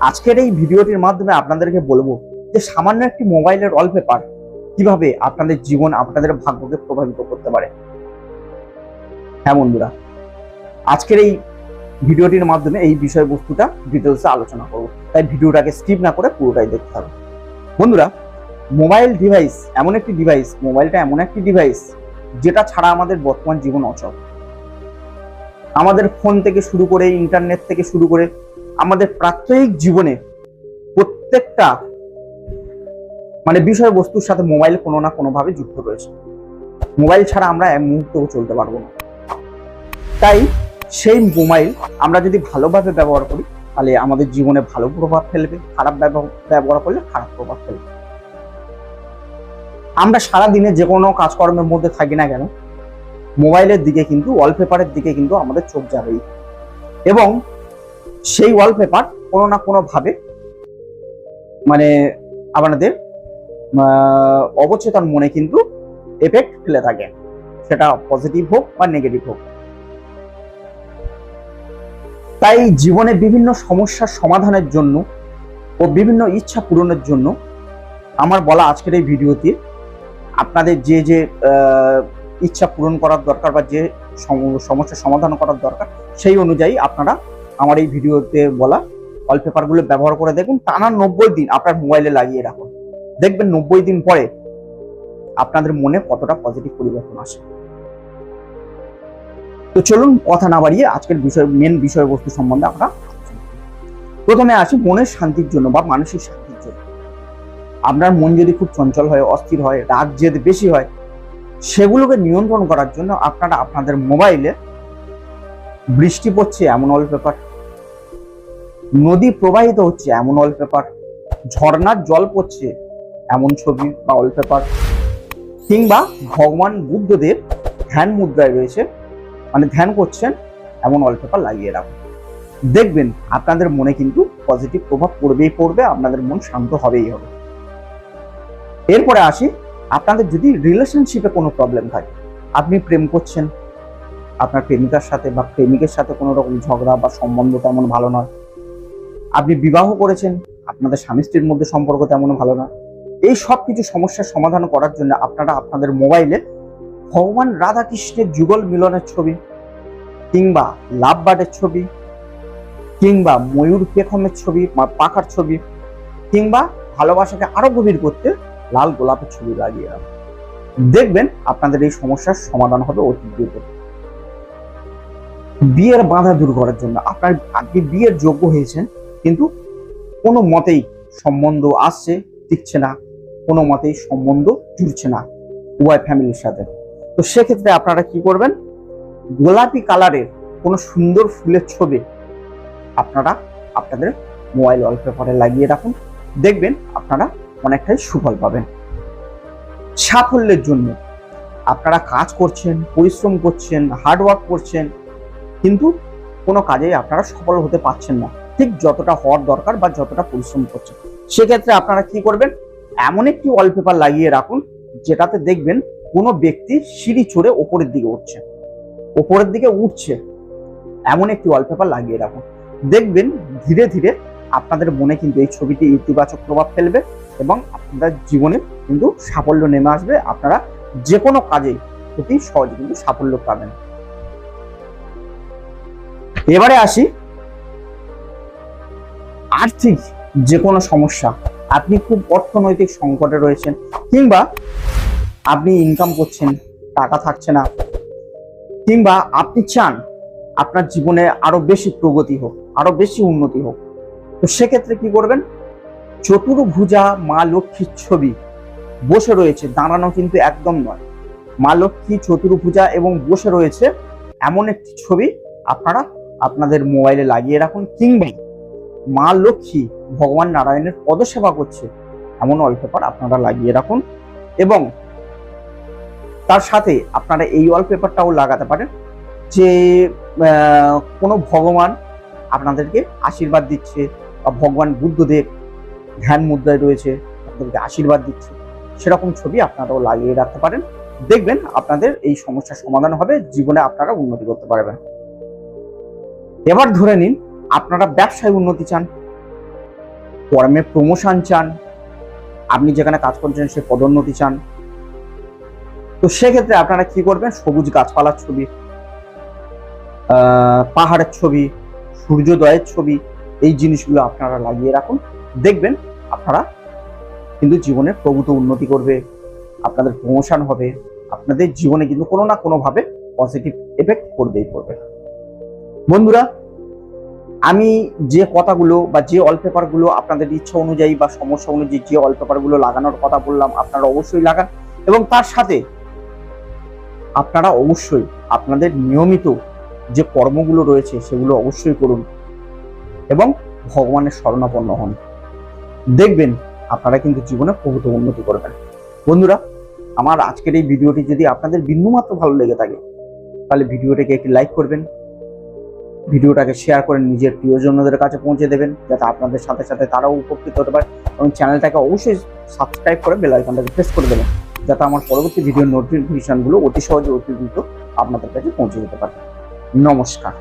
আজকের এই ভিডিওটির মাধ্যমে আপনাদেরকে বলব যে সামান্য একটি মোবাইলের ওয়ালপেপার কীভাবে আপনাদের জীবন আপনাদের ভাগ্যকে প্রভাবিত করতে পারে। হ্যাঁ বন্ধুরা, আজকের এই ভিডিওটির মাধ্যমে এই বিষয়বস্তুটা ডিটেলসে আলোচনা করব। তাই ভিডিওটাকে স্কিপ না করে পুরোটাই দেখতে হবে বন্ধুরা, মোবাইল ডিভাইস এমন একটি ডিভাইস, মোবাইলটা এমন একটি ডিভাইস যেটা ছাড়া আমাদের বর্তমান জীবন অচল। আমাদের ফোন থেকে শুরু করে ইন্টারনেট থেকে শুরু করে আমাদের প্রাত্যহিক জীবনে প্রত্যেকটা মানে বিষয়বস্তুর সাথে মোবাইল কোনো না কোনো ভাবে যুক্ত রয়েছে। মোবাইল ছাড়া আমরা এক মুহূর্তেও চলতে পারব না। তাই সেই মোবাইল আমরা যদি ভালোভাবে ব্যবহার করি, তাহলে আমাদের জীবনে ভালো প্রভাব ফেলবে, খারাপ ব্যবহার ব্যবহার করলে খারাপ প্রভাব ফেলবে। আমরা সারা দিনে যে কোনো কাজকর্মের মধ্যে থাকি না কেন মোবাইলের দিকে কিন্তু ওয়ালপেপারের দিকে কিন্তু আমাদের চোখ যাবেই। এবং সেই ওয়ালপেপার কোনো না কোনো ভাবে মানে আপনাদের অবচেতন মনে কিন্তু এফেক্ট ফেলে থাকে। সেটা পজিটিভ হোক বা নেগেটিভ হোক। তাই জীবনে বিভিন্ন সমস্যার সমাধানের জন্য ও বিভিন্ন ইচ্ছা পূরণের জন্য আমার বলা আজকের এই ভিডিওতে আপনাদের যে যে ইচ্ছা পূরণ করার দরকার বা যে সম- সমস্যার সমাধান করার দরকার, সেই অনুযায়ী আপনারা আমার এই ভিডিওতে বলা ওয়ালপেপারগুলো ব্যবহার করে দেখুন, টানা নব্বই দিন আপনার মোবাইলে লাগিয়ে রাখুন। দেখবেন নব্বই দিন পরে আপনাদের মনে কতটা পজিটিভ পরিবর্তন আসে। তো চলুন কথা না বাড়িয়ে আজকের বিষয় মেন বিষয়বস্তু সম্বন্ধে আমরা প্রথমে আসি মনের শান্তির জন্য বা মানসিক শান্তির জন্য। আপনার মন যদি খুব চঞ্চল হয়, অস্থির হয় রাগ জেদ বেশি হয়, সেগুলোকে নিয়ন্ত্রণ করার জন্য আপনারা আপনাদের মোবাইলে বৃষ্টি পড়ছে, এমন ওয়ালপেপার নদী প্রবাহিত হচ্ছে, এমন ওয়ালপেপার ঝর্ণার জল পড়ছে, এমন ছবি বা ওয়ালপেপার কিংবা ভগবান বুদ্ধদেব ধ্যান মুদ্রায় রয়েছে মানে ধ্যান করছেন, এমন ওয়ালপেপার লাগিয়ে রাখুন। দেখবেন, আপনাদের মনে কিন্তু পজিটিভ প্রভাব পড়বেই পড়বে, আপনাদের মন শান্ত হবেই হবে। এরপরে আসি, আপনাদের যদি রিলেশনশিপে কোনো প্রবলেম থাকে, আপনি প্রেম করছেন আপনার প্রেমিকার সাথে বা প্রেমিকের সাথে কোনো রকম ঝগড়া বা সম্বন্ধ তেমন ভালো নয়। আপনি বিবাহ করেছেন, আপনাদের স্বামী স্ত্রীর মধ্যে সম্পর্ক তেমন ভালো না এই সব কিছু সমস্যার সমাধান করার জন্য আপনারা আপনাদের মোবাইলে ভগবান রাধাকৃষ্ণের যুগল মিলনের ছবি কিংবা লাভ বার্ডের ছবি কিংবা ময়ূর পেখমের ছবি পাখার ছবি কিংবা ভালোবাসাকে আরও গভীর করতে লাল গোলাপের ছবি লাগিয়ে রাখুন। দেখবেন আপনাদের এই সমস্যার সমাধান হবে অতি দ্রুত। বিয়ের বাধা দূর করার জন্য আপনার আপনি বিয়ের যোগ্য হয়েছেন, কিন্তু কোনো মতেই সম্বন্ধ আসছে, টিকছে না। কোনো মতেই সম্বন্ধ জুড়ছে না উভয় ফ্যামিলির সাথে। তো সেক্ষেত্রে আপনারা কি করবেন? গোলাপি কালারের কোনো সুন্দর ফুলের ছবি আপনারা আপনাদের মোবাইল ওয়ালপেপারে লাগিয়ে রাখুন। দেখবেন আপনারা অনেকটাই সুফল পাবেন। সাফল্যের জন্য আপনারা কাজ করছেন, পরিশ্রম করছেন হার্ডওয়ার্ক করছেন কিন্তু কোনো কাজেই আপনারা সফল হতে পারছেন না। ঠিক যতটা হওয়ার দরকার বা যতটা পরিশ্রম করছেন। সেক্ষেত্রে আপনারা কি করবেন? এমন একটি ওয়ালপেপার লাগিয়ে রাখুন, যেটাতে দেখবেন কোনো ব্যক্তি সিঁড়ি চড়ে ওপরের দিকে উঠছে। ওপরের দিকে উঠছে। এমন একটি ওয়ালপেপার লাগিয়ে রাখুন। দেখবেন ধীরে ধীরে আপনাদের মনে কিন্তু এই ছবিটি ইতিবাচক প্রভাব ফেলবে এবং আপনাদের জীবনে কিন্তু সাফল্য নেমে আসবে। আপনারা যে কোনো কাজে অতি সহজে কিন্তু সাফল্য পাবেন। এবারে আসি। আর্থিক যে কোনো সমস্যা, আপনি খুব অর্থনৈতিক সংকটে রয়েছেন, কিংবা আপনি ইনকাম করছেন, টাকা থাকছে না, কিংবা আপনি চান আপনার জীবনে আরও বেশি প্রগতি হোক, আরও বেশি উন্নতি হোক। তো সেক্ষেত্রে কি করবেন? চতুর্ভুজা মা লক্ষ্মীর ছবি বসে রয়েছে, দাঁড়ানো কিন্তু একদম নয়। মা লক্ষ্মী, চতুর্ভুজা এবং বসে রয়েছে এমন একটি ছবি আপনারা আপনাদের মোবাইলে লাগিয়ে রাখুন কিংবা মা লক্ষ্মী ভগবান নারায়ণের পদসেবা করছে, এমন ওয়ালপেপার আপনারা লাগিয়ে রাখুন এবং তার সাথে আপনারা এই ওয়ালপেপারটাও লাগাতে পারেন যে কোনো ভগবান আপনাদেরকে আশীর্বাদ দিচ্ছে বা ভগবান বুদ্ধদেব ধ্যান মুদ্রায় রয়েছে, আপনাদেরকে আশীর্বাদ দিচ্ছে, সেরকম ছবি আপনারাও লাগিয়ে রাখতে পারেন। দেখবেন আপনাদের এই সমস্যার সমাধান হবে, জীবনে আপনারা উন্নতি করতে পারবেন। এবার ধরে নিন, আপনারা ব্যবসায় উন্নতি চান কর্মে প্রমোশন চান, আপনি যেখানে কাজ করছেন সে পদোন্নতি চান। তো সেক্ষেত্রে আপনারা কি করবেন? সবুজ গাছপালার ছবি পাহাড়ের ছবি, সূর্যোদয়ের ছবি, এই জিনিসগুলো আপনারা লাগিয়ে রাখুন। দেখবেন আপনারা কিন্তু জীবনে প্রভূত উন্নতি করবে, আপনাদের প্রমোশন হবে, আপনাদের জীবনে কিন্তু কোনো না কোনোভাবে পজিটিভ এফেক্ট করবেই করবে বন্ধুরা, আমি যে কথাগুলো বা যে অলপেপারগুলো আপনাদের ইচ্ছা অনুযায়ী বা সমস্যা অনুযায়ী যে অলপেপারগুলো লাগানোর কথা বললাম, আপনারা অবশ্যই লাগান এবং তার সাথে আপনারা অবশ্যই আপনাদের নিয়মিত যে কর্মগুলো রয়েছে সেগুলো অবশ্যই করুন এবং ভগবানের শরণাপন্ন হন। দেখবেন আপনারা কিন্তু জীবনে প্রভূত উন্নতি করবেন। বন্ধুরা, আমার আজকের এই ভিডিওটি যদি আপনাদের বিন্দুমাত্র ভালো লেগে থাকে, তাহলে ভিডিওটিকে একটি লাইক করবেন ভিডিওটাকে শেয়ার করে নিজের প্রিয়জনদের কাছে পৌঁছে দেবেন, যাতে আপনাদের সাথে সাথে তারাও উপকৃত হতে পারে এবং চ্যানেলটাকে অবশ্যই সাবস্ক্রাইব করে বেল আইকনটাকে প্রেস করে দেবেন, যাতে আমার পরবর্তী ভিডিও নোটিফিকেশনগুলো অতি সহজে অতি দ্রুত আপনাদের কাছে পৌঁছে যেতে পারে। নমস্কার।